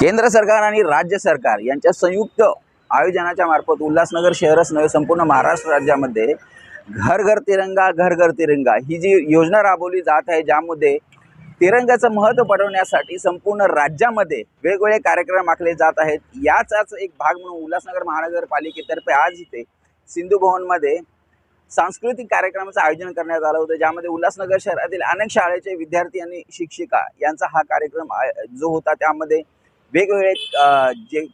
केंद्र सरकार आणि राज्य सरकार यांच्या संयुक्त आयोजनाच्या मार्फत उल्हासनगर शहरच नव्हे संपूर्ण महाराष्ट्र राज्यामध्ये घर घर तिरंगा घर घर तिरंगा ही जी योजना राबवली जात आहे ज्यामध्ये तिरंगाचं महत्त्व पटवण्यासाठी संपूर्ण राज्यामध्ये वेगवेगळे कार्यक्रम आखले जात आहेत. याचाच एक भाग म्हणून उल्हासनगर महानगरपालिकेतर्फे आज इथे सिंधू भवनमध्ये सांस्कृतिक कार्यक्रमाचं आयोजन करण्यात आलं होतं ज्यामध्ये उल्हासनगर शहरातील अनेक शाळेचे विद्यार्थी आणि शिक्षिका यांचा हा कार्यक्रम जो होता त्यामध्ये वेगवेगळे जे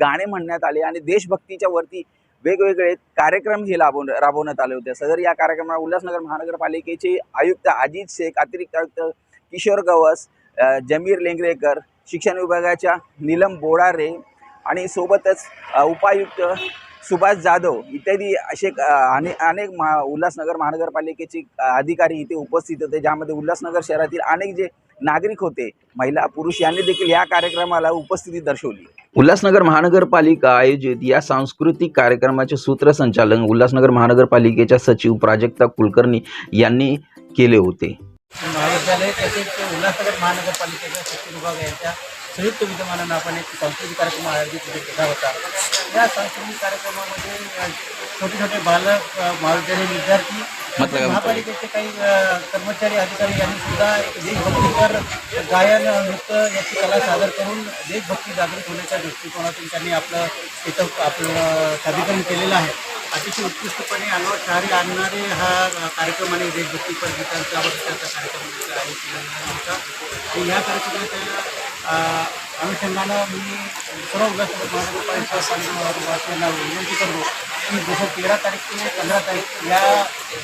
गाणे म्हणण्यात आले आणि देशभक्तीच्या वरती वेगवेगळे कार्यक्रम हे राबवून राबवण्यात आले होते. सदर या कार्यक्रमाला उल्हासनगर महानगरपालिकेचे आयुक्त अजित शेख अतिरिक्त आयुक्त किशोर गवस जमीर लेंगरेकर शिक्षण विभागाच्या नीलम बोडारे आणि सोबतच उपायुक्त सुभाष जाधव इत्यादी असे अने अनेक महा उल्हासनगर महानगरपालिकेचे अधिकारी इथे उपस्थित होते ज्यामध्ये उल्हासनगर शहरातील अनेक जे नागरिक होते महिला पुरुष यांनी देखील या कार्यक्रमाला उपस्थिती दर्शवली. उल्हासनगर महानगरपालिका आयोजित या सांस्कृतिक कार्यक्रमाचे सूत्रसंचालन उल्हासनगर महानगरपालिकेच्या सचिव प्राजक्ता कुलकर्णी यांनी केले होते. महाविद्यालय तसेच उल्हासनगर महानगरपालिकेच्या सचिव विभाग यांच्या संयुक्त विद्यमानानं आपण एक सांस्कृतिक कार्यक्रम आयोजित केला होता. या सांस्कृतिक कार्यक्रमामध्ये छोटे छोटे बालक महाविद्यालयीन विद्यार्थी महापालिकेचे काही कर्मचारी अधिकारी यांनी सुद्धा एक देशभक्तीपर गायन नृत्य याची कला सादर करून देशभक्ती जागृत होण्याच्या दृष्टिकोनातून त्यांनी आपलं इथं आपलं सादरीकरण केलेलं आहे. अतिशय उत्कृष्टपणे अंगावर कार्य आणणारे हा कार्यक्रम आणि देशभक्तीपर गीतांचा वर्षाचा कार्यक्रम आहे आणि या कार्यक्रमाच्या अनुषंगानं मी सर्व उल्हासनगर विनंती करतो. की जसं तेरा तारीख ते पंधरा तारीख या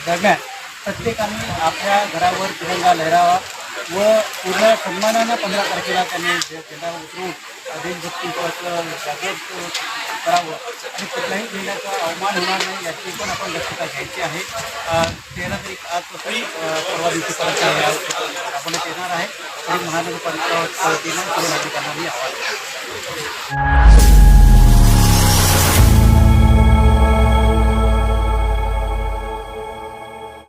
दरम्यान प्रत्येकाने आपल्या घरावर तिरंगा लहरावा. व पूर्ण सन्मानानं पंधरा तारखेला त्यांनी झे- झेंडा उतरवून देशभक्तीचं जागृत करावं. आणि कुठल्याही जिल्ह्याचा अवमान होणार नाही याची पण आपण दक्षता घ्यायची आहे. तेरा तारीख आजपासून परवा दिवशीपर्यंत हे येणार आहे. आणि महानगरपालिका वतीनं सर्व नागरिकांना